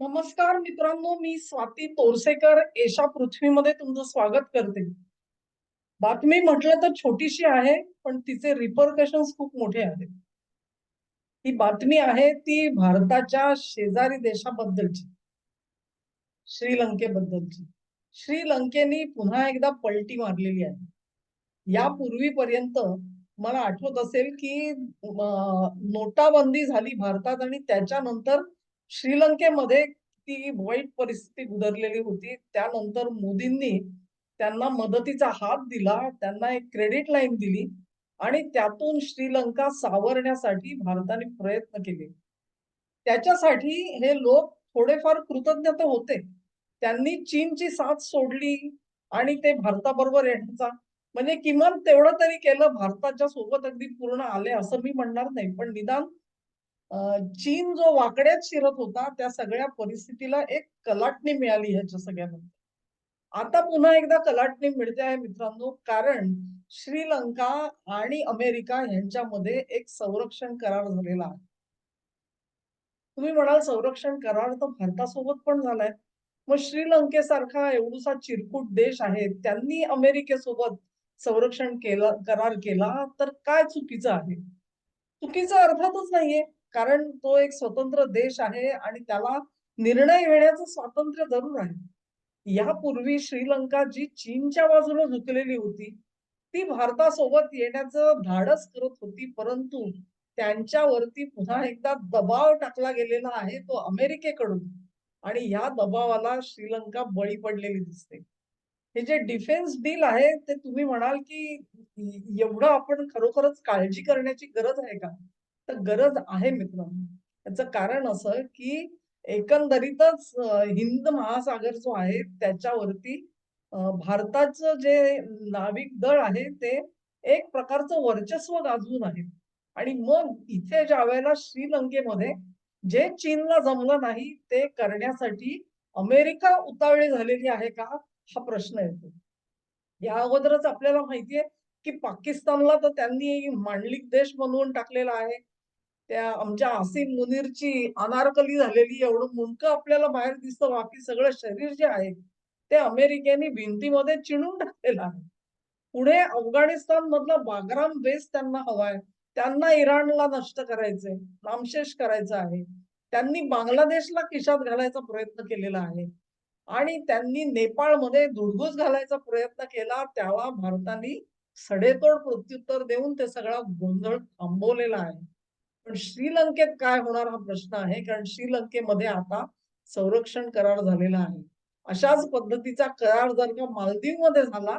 नमस्कार मित्रांनो मी स्वाती तोरसेकर. एशा पृथ्वीमध्ये तुमचं स्वागत करते. बातमी म्हटलं तर छोटीशी आहे पण तिचे रिपरकशन खूप मोठे आहेत. ही बातमी आहे ती भारताच्या शेजारी देशाबद्दलची. श्रीलंकेबद्दलची. श्रीलंकेने पुन्हा एकदा पलटी मारलेली आहे. यापूर्वीपर्यंत मला आठवत असेल की नोटाबंदी झाली भारतात आणि त्याच्यानंतर श्रीलंकेमध्ये ती वाईट परिस्थिती गुदरलेली होती. त्यानंतर मोदींनी त्यांना मदतीचा हात दिला त्यांना एक क्रेडिट लाईन दिली आणि त्यातून श्रीलंका सावरण्यासाठी भारताने प्रयत्न केले. त्याच्यासाठी हे लोक थोडेफार कृतज्ञ तर होते. त्यांनी चीनची साथ सोडली आणि ते भारताबरोबर येण्याचा म्हणजे किमान तेवढं तरी केलं भारताच्या सोबत अगदी पूर्ण आले असं मी म्हणणार नाही. पण निदान चीन जो वाकड्यात शिरत होता त्या सगळ्या परिस्थितीला एक कलाटणी मिळाली ह्याच्या सगळ्यानंतर आता पुन्हा एकदा कलाटणी मिळते आहे मित्रांनो कारण श्रीलंका आणि अमेरिका यांच्यामध्ये एक संरक्षण करार झालेला आहे. तुम्ही म्हणाल संरक्षण करार तर भारतासोबत पण झालाय. मग श्रीलंकेसारखा एवढूसा चिरकूट देश आहे त्यांनी अमेरिकेसोबत संरक्षण केला करार केला तर काय चुकीचं आहे? चुकीचं अर्थातच नाहीये. कारण तो एक स्वतंत्र देश आहे आणि त्याला निर्णय घेण्याचं स्वातंत्र्य जरूर आहे. यापूर्वी श्रीलंका जी चीनच्या बाजूने झुकलेली होती ती भारतासोबत येण्याचं धाडस करत होती परंतु त्यांच्यावरती पुन्हा एकदा दबाव टाकला गेलेला आहे तो अमेरिकेकडून. आणि या दबावाला श्रीलंका बळी पडलेली दिसते. हे जे डिफेन्स डील आहे ते तुम्ही म्हणाल की एवढं आपण खरोखरच काळजी करण्याची गरज आहे का? तर गरज आहे मित्रांनो. त्याचं कारण असं की एकंदरीतच हिंद महासागर जो आहे त्याच्यावरती भारताचं जे नाविक दळ आहे ते एक प्रकारचं वर्चस्व गाजवून आहे. आणि मग इथे ज्या वेळेला श्रीलंकेमध्ये जे चीनला जमलं नाही ते करण्यासाठी अमेरिका उतावळी झालेली आहे का? हा प्रश्न येतो. या अगोदरच आपल्याला माहितीये की पाकिस्तानला तर त्यांनी मांडलिक देश बनवून टाकलेला आहे. त्या आमच्या आसिम मुनीरची अनारकली झालेली एवढं मुंडकं आपल्याला बाहेर दिसतं. बाकी सगळं शरीर जे आहे ते अमेरिकेने भिंतीमध्ये चिणून टाकलेलं आहे. पुढे अफगाणिस्तान मधला बागराम बेस त्यांना हवाय. त्यांना इराणला नष्ट करायचंय नामशेष करायचं आहे. त्यांनी बांगलादेशला खिशात घालायचा प्रयत्न केलेला आहे. आणि त्यांनी नेपाळमध्ये धुडगूस घालायचा प्रयत्न केला. त्याला भारताने सडेतोड प्रत्युत्तर देऊन ते सगळा गोंधळ थांबवलेला आहे. पण श्रीलंकेत काय होणार हा प्रश्न आहे? कारण श्रीलंकेमध्ये आता संरक्षण करार झालेला आहे. अशाच पद्धतीचा करार जर का मालदीवमध्ये झाला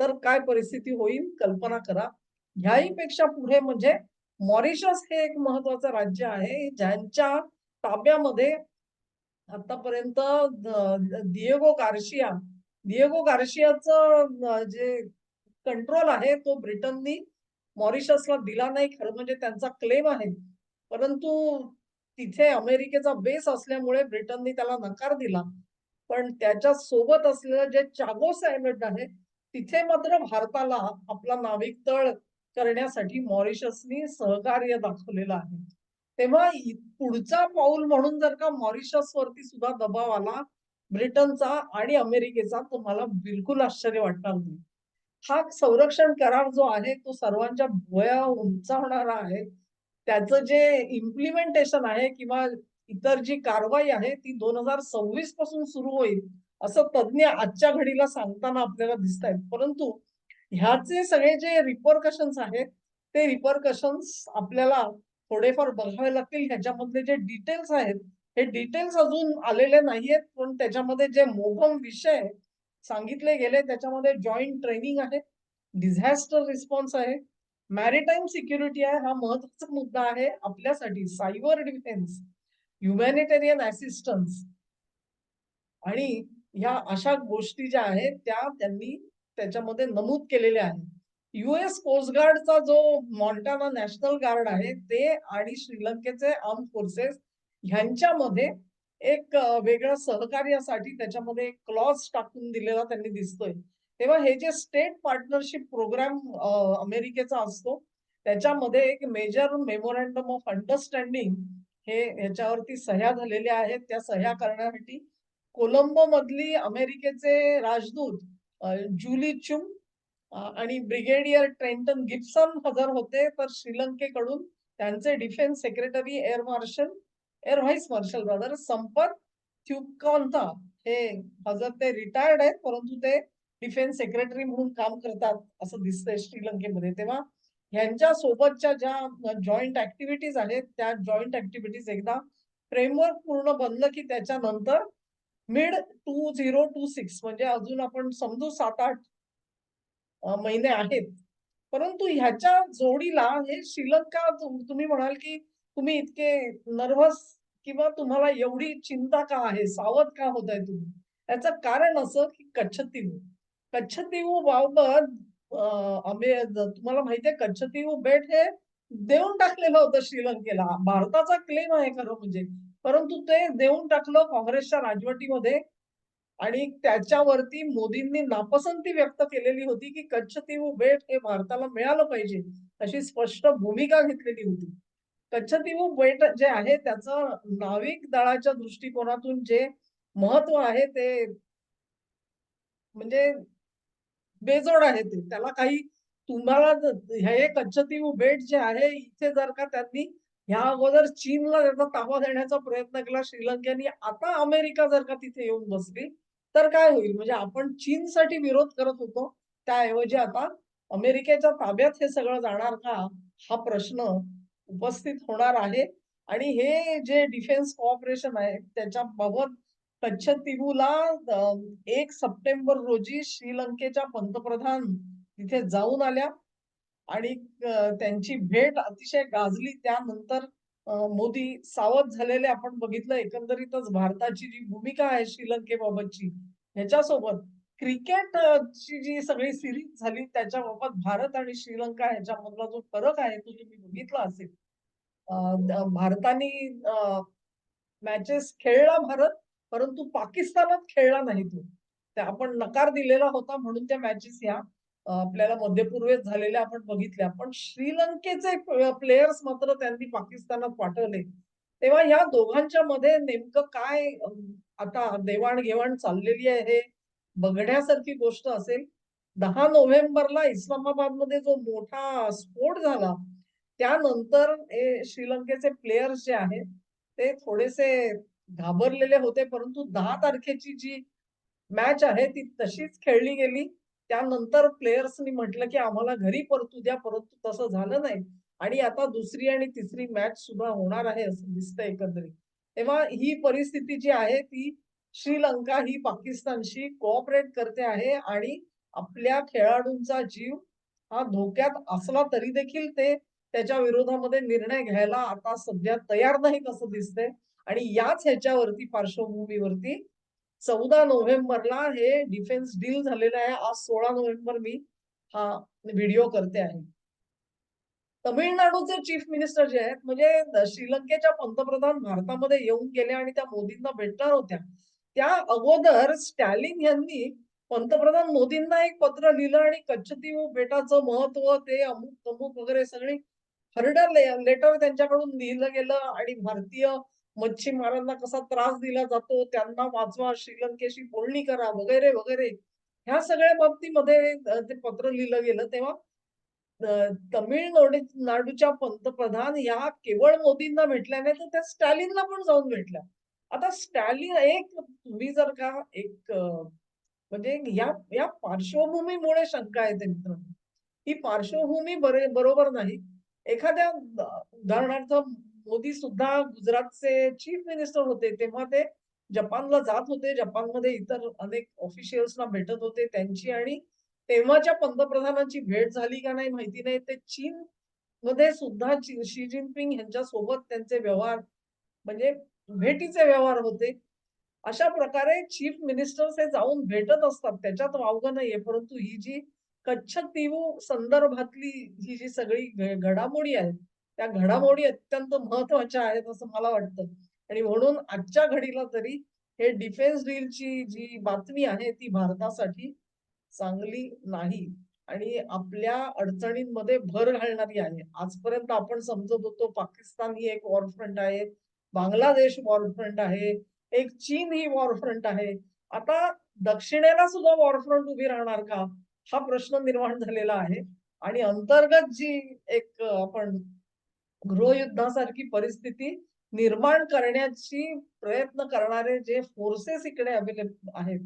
तर काय परिस्थिती होईल? कल्पना करा. ह्याही पेक्षा पुढे म्हणजे मॉरिशस हे एक महत्वाचं राज्य आहे ज्यांच्या ताब्यामध्ये आतापर्यंत दिएगो गार्शिया दिएगो गार्शियाचं जे कंट्रोल आहे तो ब्रिटननी मॉरिशसला दिला नाही खरं म्हणजे त्यांचा क्लेम आहे. परंतु तिथे अमेरिकेचा बेस असल्यामुळे ब्रिटननी त्याला नकार दिला. पण त्याच्या सोबत असलेलं जे चागोस आयलंड आहे तिथे मात्र भारताला आपला नाविक तळ करण्यासाठी मॉरिशसनी सहकार्य दाखवलेलं आहे. तेव्हा पुढचा पाऊल म्हणून जर का मॉरिशस वरती सुद्धा दबाव आला ब्रिटनचा आणि अमेरिकेचा तर मला बिलकुल आश्चर्य वाटणार नाही. हा संरक्षण करार जो आहे तो सर्वांच्या भुया उंचावणारा आहे. त्याचं जे इम्प्लिमेंटेशन आहे किंवा इतर जी कारवाई आहे ती दोन हजार सव्वीसपासून सुरू होईल असं तज्ज्ञ आजच्या घडीला सांगताना आपल्याला दिसत आहेत परंतु ह्याचे सगळे जे रिपरकशन्स आहेत ते रिपरकशन्स आपल्याला थोडेफार बघावे लागतील. ह्याच्यामधले जे डिटेल्स आहेत हे डिटेल्स अजून आलेले नाहीयेत पण त्याच्यामध्ये जे मोहम विषय सांगितले गेले त्याच्यामध्ये जॉईंट ट्रेनिंग आहे डिझास्टर रिस्पॉन्स आहे मॅरिटाईम सिक्युरिटी आहे हा महत्त्वाचा मुद्दा आहे आपल्यासाठी सायबर डिफेन्स ह्युमॅनिटेरियन असिस्टन्स आणि ह्या अशा गोष्टी ज्या आहेत त्या त्यांनी त्याच्यामध्ये नमूद केलेल्या आहेत. युएस कोस्टगार्डचा जो मॉन्टाना नॅशनल गार्ड आहे ते आणि श्रीलंकेचे आर्म फोर्सेस ह्यांच्यामध्ये एक वेगळं सहकार्यासाठी त्याच्यामध्ये एक क्लॉज टाकून दिलेला त्यांनी दिसतोय तेव्हा हे जे स्टेट पार्टनरशिप प्रोग्राम अमेरिकेचा असतो त्याच्यामध्ये एक मेजर मेमोरँडम ऑफ अंडरस्टँडिंग हे ह्याच्यावरती सह्या झालेल्या आहेत. त्या सह्या करण्यासाठी कोलंबो मधली अमेरिकेचे राजदूत जुली चुम आणि ब्रिगेडियर ट्रेंटन गिप्सन हजर होते. तर श्रीलंकेकडून त्यांचे defence secretary air marshal air vice marshal brother Sampath Thuyacontha हे हजर ते रिटायर्ड आहेत, परंतु ते डिफेन्स सेक्रेटरी म्हणून काम करतात असं दिसतंय श्रीलंकेमध्ये. तेव्हा ह्यांच्या सोबतच्या ज्या जॉईंट ऍक्टिव्हिटीज आहेत, त्या जॉईंट ऍक्टिव्हिटीज एकदा फ्रेमवर्क पूर्ण बनलं, की त्याच्यानंतर मिड 2026 म्हणजे अजून आपण समजू सात आठ महिने आहेत. परंतु ह्याच्या जोडीला हे श्रीलंका तुम्ही म्हणाल, की तुम्ही इतके नर्वस किंवा तुम्हाला एवढी चिंता का आहे? सावध का होताय तुम्ही? याचं कारण असं, की कच्छतीऊ. कच्छतीऊ बाबत तुम्हाला माहितीये आहे बेट हे देऊन टाकलेलं होतं श्रीलंकेला. भारताचा क्लेम आहे खरं म्हणजे. परंतु ते देऊन टाकलं काँग्रेसच्या राजवटीमध्ये आणि त्याच्यावरती मोदींनी नापसंती व्यक्त केलेली होती, की कच्छतीऊ बेट हे भारताला मिळालं पाहिजे. अशी स्पष्ट भूमिका घेतलेली होती. कच्छतीऊ बेट जे आहे त्याचं नाविक दळाच्या दृष्टिकोनातून जे महत्त्व आहे ते म्हणजे बेजोड आहे ते. त्याला काही तुम्हाला हे कच्छतीऊ बेट जे आहे इथे जर का त्यांनी ह्या अगोदर चीनला त्याचा ताबा देण्याचा प्रयत्न केला श्रीलंकेने. आता अमेरिका जर का तिथे येऊन बसली, तर काय होईल? म्हणजे आपण चीनसाठी विरोध करत होतो. त्याऐवजी आता अमेरिकेच्या ताब्यात हे सगळं जाणार का? हा प्रश्न उपस्थित होणार आहे आणि हे जे डिफेन्स कॉपरेशन आहे त्याच्याबाबत कच्छतिबूला एक सप्टेंबर रोजी श्रीलंकेच्या पंतप्रधान तिथे जाऊन आल्या आणि त्यांची भेट अतिशय गाजली. त्यानंतर मोदी सावध झालेले आपण बघितलं. एकंदरीतच भारताची जी भूमिका आहे श्रीलंकेबाबतची, ह्याच्यासोबत क्रिकेट ची जी सगळी सिरीज झाली त्याच्याबाबत भारत आणि श्रीलंका ह्याच्यामधला जो फरक आहे तो तुम्ही बघितला असेल. भारताने मॅचेस खेळला भारत, परंतु पाकिस्तानात खेळला नाही तो. आपण नकार दिलेला होता म्हणून त्या मॅचेस ह्या आपल्याला मध्यपूर्वेत झालेल्या आपण बघितल्या. पण श्रीलंकेचे प्लेयर्स मात्र त्यांनी पाकिस्तानात पाठवले. तेव्हा ह्या दोघांच्या मध्ये नेमकं काय आता देवाणघेवाण चाललेली आहे हे बघण्यासारखी गोष्ट असेल. दहा नोव्हेंबरला इस्लामाबादमध्ये जो मोठा स्फोट झाला, त्यानंतर हे श्रीलंकेचे प्लेयर्स जे आहेत, ते थोडेसे घाबरलेले होते. परंतु दहा तारखेची जी मॅच आहे ती तशीच खेळली गेली. त्यानंतर प्लेयर्सनी म्हटलं, की आम्हाला घरी परतू द्या, परंतु तसं झालं नाही आणि आता दुसरी आणि तिसरी मॅच सुद्धा होणार आहे असं दिसतंय एकंदरीत. तेव्हा ही परिस्थिती जी आहे ती श्रीलंका ही पाकिस्तानशी कोऑपरेट करते आहे आणि आपल्या खेळाडूंचा जीव हा धोक्यात असला तरी देखील ते त्याच्या विरोधामध्ये निर्णय घ्यायला आता सध्या तयार नाही कसं दिसतंय आणि याच ह्याच्यावरती पार्श्वभूमीवरती 14 नोव्हेंबरला हे डिफेन्स डील झालेलं आहे. आज 16 नोव्हेंबर मी हा व्हिडिओ करते आहे. तमिळनाडूचे चीफ मिनिस्टर जे आहेत म्हणजे श्रीलंकेच्या पंतप्रधान भारतामध्ये येऊन गेल्या आणि त्या मोदींना भेटणार होत्या. त्या अगोदर स्टॅलिन यांनी पंतप्रधान मोदींना एक पत्र लिहिलं आणि कच्छतीव बेटाचं महत्त्व ते अमुक-तमुक वगैरे सगळी हर्डर ले लेटर त्यांच्याकडून लिहिलं गेलं आणि भारतीय मच्छीमारांना कसा त्रास दिला जातो, त्यांना वाचवा, श्रीलंकेशी बोलणी करा वगैरे, वगैरे. ह्या सगळ्या बाबतीमध्ये ते पत्र लिहिलं गेलं तेव्हा तमिळनाडूच्या पंतप्रधान ह्या केवळ मोदींना भेटल्या नाही, तर त्या स्टॅलिनला पण जाऊन भेटल्या. आता स्टॅलिन एक तुम्ही जर का एक म्हणजे या या पार्श्वभूमीमुळे शंका येते मित्रांनो. ही पार्श्वभूमी बरे बरोबर नाही. एखाद्या उदाहरणार्थ मोदी सुद्धा गुजरातचे चीफ मिनिस्टर होते. तेव्हा ते जपानला जात होते. जपानमध्ये इतर अनेक ऑफिशियल्सना भेटत होते. त्यांची आणि तेव्हाच्या पंतप्रधानांची भेट झाली का नाही माहिती नाही. ते चीन मध्ये सुद्धा शी जिनपिंग यांच्यासोबत त्यांचे व्यवहार म्हणजे भेटीचे व्यवहार होते. अशा प्रकारे चीफ मिनिस्टर्स हे जाऊन भेटत असतात. त्याच्यात वावग नाहीये. परंतु ही जी कच्छ तिवू संदर्भातली ही जी सगळी घडामोडी आहे त्या घडामोडी अत्यंत महत्त्वाच्या आहेत असं मला वाटतं आणि म्हणून आजच्या घडीला तरी हे डिफेन्स डीलची जी बातमी आहे ती भारतासाठी चांगली नाही आणि आपल्या अडचणींमध्ये भर घालणारी आहे. आजपर्यंत आपण समजत होतो पाकिस्तान ही एक वॉर फ्रंट आहे. बांगलादेश वॉरफ्रंट आहे, एक चीन ही वॉरफ्रंट आहे. आता दक्षिणेला सुद्धा वॉर फ्रंट उभी राहणार का? हा प्रश्न निर्माण झालेला आहे आणि अंतर्गत जी एक आपण गृहयुद्धासारखी परिस्थिती निर्माण करण्याची प्रयत्न करणारे जे फोर्सेस इकडे अवेलेबल आहेत,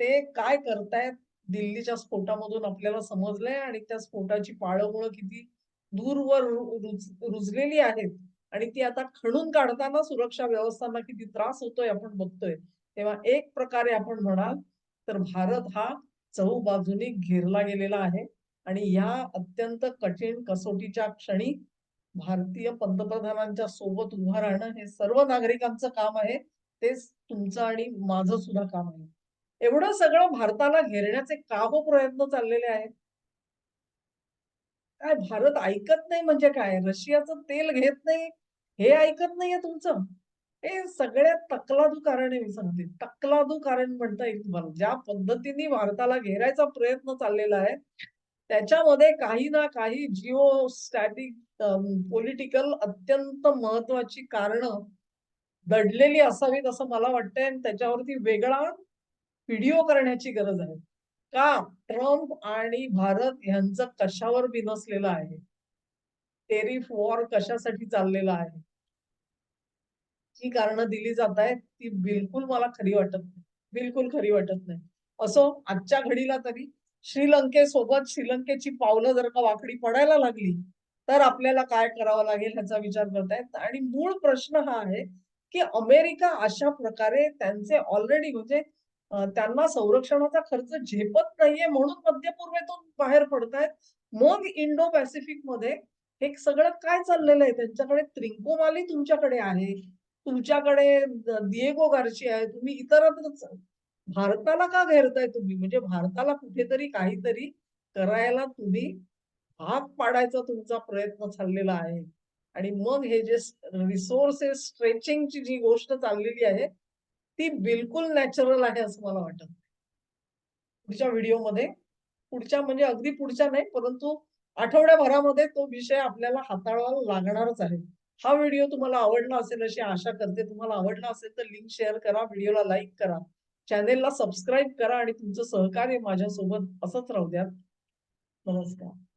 ते काय करतायत दिल्लीच्या स्फोटामधून आपल्याला समजलंय आणि त्या स्फोटाची पाळंमुळं किती दूरवर रुज रुजलेली आहेत आणि ती आता खणून काढताना सुरक्षा व्यवस्थांना किती त्रास होतोय आपण बघतोय. तेव्हा एक प्रकारे आपण म्हणाल तर भारत हा चहूबाजूनी घेरला गेलेला आहे आणि या अत्यंत कठीण कसोटीच्या क्षणी भारतीय पंतप्रधानांच्या सोबत उभं राहणं हे सर्व नागरिकांचं काम आहे. तेच तुमचं आणि माझं सुद्धा काम आहे. एवढं सगळं भारताला घेरण्याचे का हो प्रयत्न चाललेले आहेत? काय भारत ऐकत नाही म्हणजे काय? रशियाचं तेल घेत नाही, हे ऐकत नाहीये तुमचं? हे सगळ्यात तकलादू कारण आहे मी सांगते. तकलादू कारण म्हणता येईल तुम्हाला. ज्या पद्धतीने भारताला घेरायचा प्रयत्न चाललेला आहे, त्याच्यामध्ये काही ना काही जिओ स्टॅटिक पॉलिटिकल अत्यंत महत्वाची कारण दडलेली असावीत असं मला वाटतंय आणि त्याच्यावरती वेगळा व्हिडिओ करण्याची गरज आहे. का? ट्रम्प आणि भारत यांचं कशावर बिनसलेलं आहे? टेरिफ वॉर कशासाठी चाललेला आहे? जी कारणं दिली जात आहेत, ती बिलकुल मला खरी वाटत नाही. बिलकुल खरी वाटत नाही. असो, आजच्या घडीला तरी श्रीलंकेसोबत श्रीलंकेची पावलं जर का वाकडी पडायला लागली, तर आपल्याला काय करावं लागेल ह्याचा विचार करतायत आणि मूळ प्रश्न हा आहे, की अमेरिका अशा प्रकारे त्यांचे ऑलरेडी म्हणजे त्यांना संरक्षणाचा खर्च झेपत नाहीये म्हणून मध्य पूर्वेतून बाहेर पडतायत. मग इंडो पॅसिफिकमध्ये हे सगळं काय चाललेलं आहे? त्यांच्याकडे त्रिंकोमाली तुमच्याकडे आहे. तुमच्याकडे दिएगो गार्सिया आहे. तुम्ही इतरत्रच भारताला का घेरताय तुम्ही? म्हणजे भारताला कुठेतरी काहीतरी करायला तुम्ही भाग पाडायचा तुमचा प्रयत्न चाललेला आहे. आणि मग हे जे रिसोर्सेस स्ट्रेचिंगची जी गोष्ट चाललेली आहे, ती बिलकुल नॅचरल आहे असं मला वाटत पुढच्या व्हिडिओमध्ये पुढच्या म्हणजे अगदी पुढच्या नाही, परंतु आठवड्याभरामध्ये तो विषय आपल्याला हाताळावा लागणारच आहे. हा व्हिडिओ तुम्हाला आवडला असेल अशी आशा करते. तुम्हाला आवडला असेल तर लिंक शेअर करा, व्हिडिओला लाईक करा, चॅनेलला सबस्क्राईब करा आणि तुमचं सहकार्य माझ्यासोबत असंच राहू द्या. नमस्कार.